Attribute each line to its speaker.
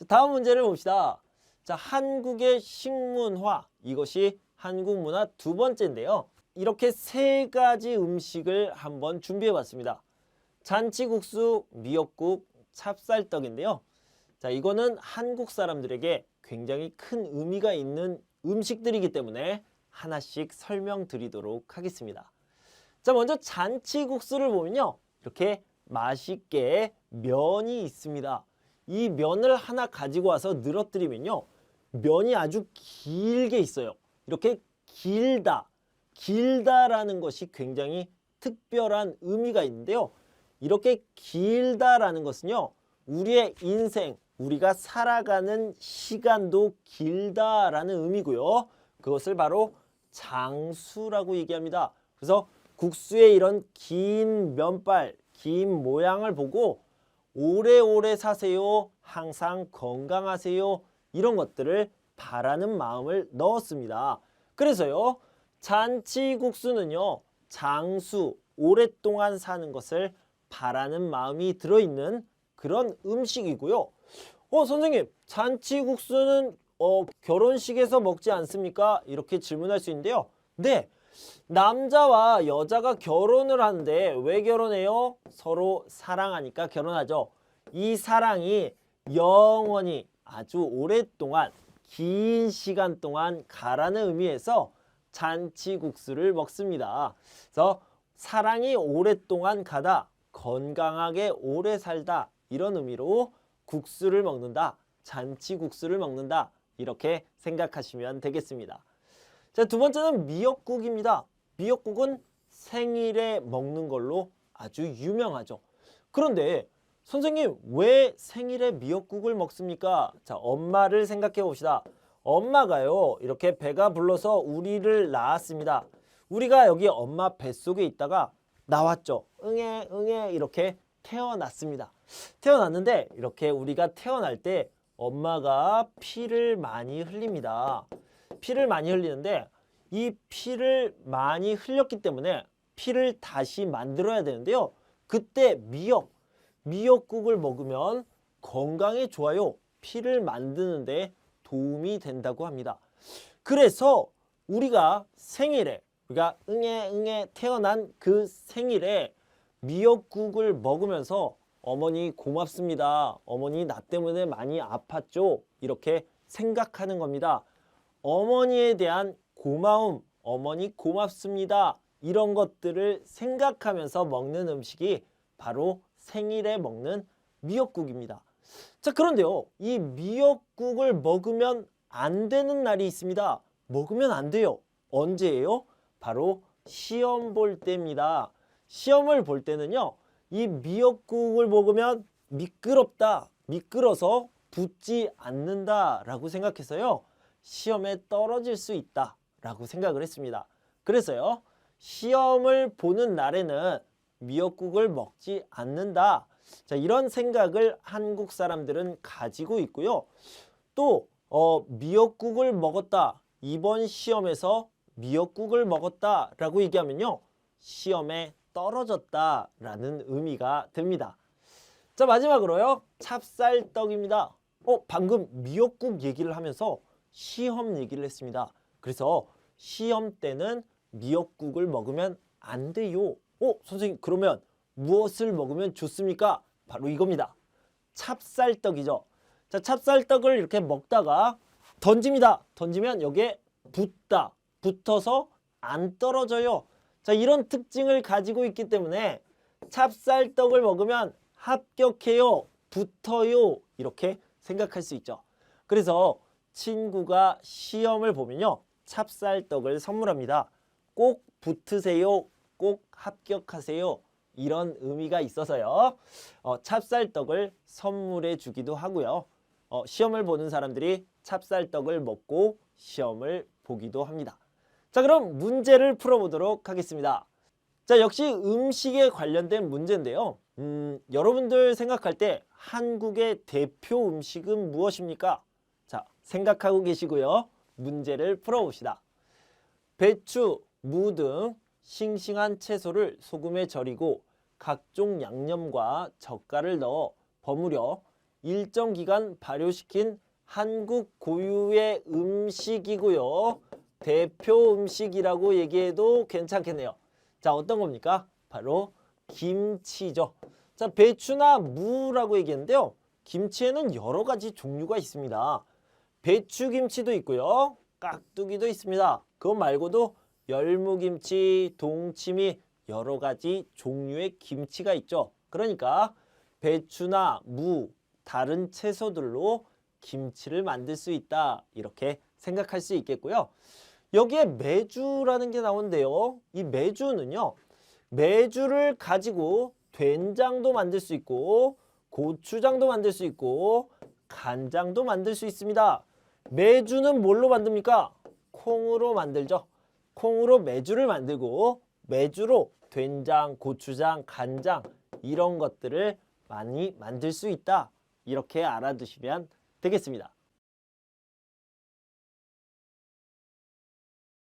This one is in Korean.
Speaker 1: 자, 다음 문제를 봅시다. 자, 한국의 식문화 이것이 한국 문화 두 번째인데요. 이렇게 세 가지 음식을 한번 준비해 봤습니다. 잔치국수, 미역국, 찹쌀떡인데요. 자, 이거는 한국 사람들에게 굉장히 큰 의미가 있는 음식들이기 때문에 하나씩 설명드리도록 하겠습니다. 자, 먼저 잔치국수를 보면요. 이렇게 맛있게 면이 있습니다. 이 면을 하나 가지고 와서 늘어뜨리면요. 면이 아주 길게 있어요. 이렇게 길다. 길다라는 것이 굉장히 특별한 의미가 있는데요. 이렇게 길다라는 것은요. 우리의 인생, 우리가 살아가는 시간도 길다라는 의미고요. 그것을 바로 장수라고 얘기합니다. 그래서 국수의 이런 긴 면발, 긴 모양을 보고 오래오래 사세요. 항상 건강하세요. 이런 것들을 바라는 마음을 넣었습니다. 그래서요. 잔치국수는요. 장수, 오랫동안 사는 것을 바라는 마음이 들어있는 그런 음식이고요. 어, 선생님, 잔치국수는 어, 결혼식에서 먹지 않습니까? 이렇게 질문할 수 있는데요. 네. 남자와 여자가 결혼을 하는데 왜 결혼해요? 서로 사랑하니까 결혼하죠. 이 사랑이 영원히 아주 오랫동안 긴 시간 동안 가라는 의미에서 잔치국수를 먹습니다. 그래서 사랑이 오랫동안 가다, 건강하게 오래 살다 이런 의미로 국수를 먹는다, 잔치국수를 먹는다 이렇게 생각하시면 되겠습니다. 자, 두 번째는 미역국입니다. 미역국은 생일에 먹는 걸로 아주 유명하죠. 그런데 선생님, 왜 생일에 미역국을 먹습니까? 자, 엄마를 생각해 봅시다. 엄마가요, 이렇게 배가 불러서 우리를 낳았습니다. 우리가 여기 엄마 뱃속에 있다가 나왔죠. 응애, 응애, 이렇게 태어났습니다. 태어났는데, 이렇게 우리가 태어날 때 엄마가 피를 많이 흘립니다. 피를 많이 흘리는데 이 피를 많이 흘렸기 때문에 피를 다시 만들어야 되는데요. 그때 미역, 미역국을 먹으면 건강에 좋아요. 피를 만드는데 도움이 된다고 합니다. 그래서 우리가 생일에 우리가 응애 응애 태어난 그 생일에 미역국을 먹으면서 어머니 고맙습니다. 어머니 나 때문에 많이 아팠죠. 이렇게 생각하는 겁니다. 어머니에 대한 고마움, 어머니 고맙습니다. 이런 것들을 생각하면서 먹는 음식이 바로 생일에 먹는 미역국입니다. 자, 그런데요. 이 미역국을 먹으면 안 되는 날이 있습니다. 먹으면 안 돼요. 언제예요? 바로 시험 볼 때입니다. 시험을 볼 때는요. 이 미역국을 먹으면 미끄럽다. 미끄러서 붙지 않는다라고 생각해서요. 시험에 떨어질 수 있다라고 생각을 했습니다. 그래서요. 시험을 보는 날에는 미역국을 먹지 않는다. 자, 이런 생각을 한국 사람들은 가지고 있고요. 또 어, 미역국을 먹었다. 이번 시험에서 미역국을 먹었다 라고 얘기하면요. 시험에 떨어졌다 라는 의미가 됩니다. 자, 마지막으로요. 찹쌀떡입니다. 어, 방금 미역국 얘기를 하면서 시험 얘기를 했습니다. 그래서 시험 때는 미역국을 먹으면 안 돼요. 어, 선생님, 그러면 무엇을 먹으면 좋습니까? 바로 이겁니다. 찹쌀떡이죠. 자, 찹쌀떡을 이렇게 먹다가 던집니다. 던지면 여기에 붙다. 붙어서 안 떨어져요. 자, 이런 특징을 가지고 있기 때문에 찹쌀떡을 먹으면 합격해요. 붙어요. 이렇게 생각할 수 있죠. 그래서 친구가 시험을 보면요. 찹쌀떡을 선물합니다. 꼭 붙으세요. 꼭 합격하세요. 이런 의미가 있어서요. 어, 찹쌀떡을 선물해 주기도 하고요. 어, 시험을 보는 사람들이 찹쌀떡을 먹고 시험을 보기도 합니다. 자, 그럼 문제를 풀어보도록 하겠습니다. 자, 역시 음식에 관련된 문제인데요. 음, 여러분들 생각할 때 한국의 대표 음식은 무엇입니까? 자, 생각하고 계시고요. 문제를 풀어봅시다. 배추, 무 등 싱싱한 채소를 소금에 절이고 각종 양념과 젓갈을 넣어 버무려 일정 기간 발효시킨 한국 고유의 음식이고요. 대표 음식이라고 얘기해도 괜찮겠네요. 자, 어떤 겁니까? 바로 김치죠. 자, 배추나 무라고 얘기했는데요. 김치에는 여러 가지 종류가 있습니다. 배추김치도 있고요. 깍두기도 있습니다. 그것 말고도 열무김치, 동치미 여러 가지 종류의 김치가 있죠. 그러니까 배추나 무, 다른 채소들로 김치를 만들 수 있다. 이렇게 생각할 수 있겠고요. 여기에 메주라는 게 나오는데요. 이 메주는요. 메주를 가지고 된장도 만들 수 있고 고추장도 만들 수 있고 간장도 만들 수 있습니다. 메주는 뭘로 만듭니까? 콩으로 만들죠. 콩으로 메주를 만들고 메주로 된장, 고추장, 간장 이런 것들을 많이 만들 수 있다. 이렇게 알아두시면 되겠습니다.